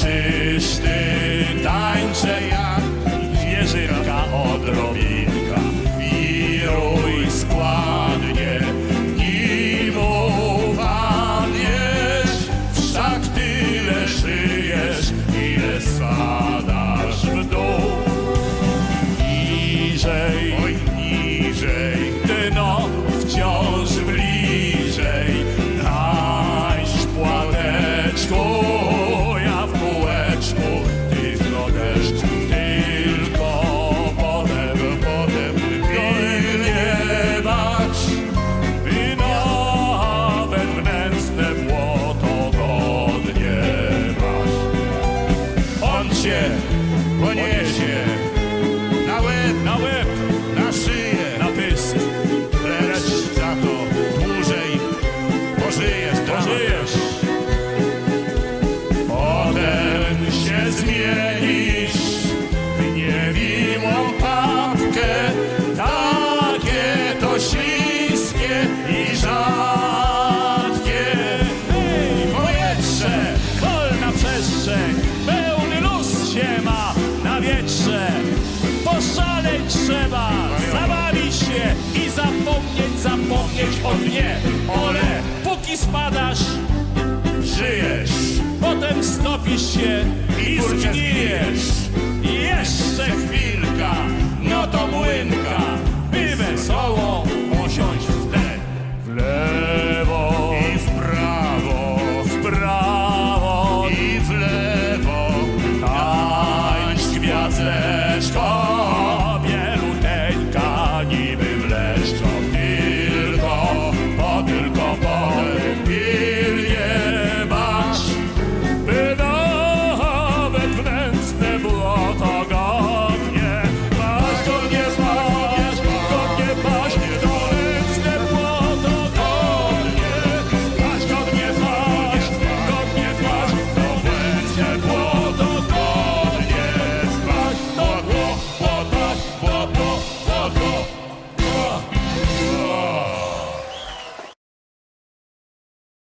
Tańczysz ty, tańczę ja, zwierzynka odrobinka. Wiruj składnie, nim upadniesz, wszak tyle żyjesz, ile spadasz papkę. Takie to śliskie i rzadkie. Hej, powietrze, wolna przestrzeń, pełny luz się ma na wietrze. Poszaleć trzeba, zabawić się i zapomnieć, zapomnieć o dnie. Ole, póki spadasz, żyjesz. Potem stopisz się i zgnijesz. Jeszcze chwilka,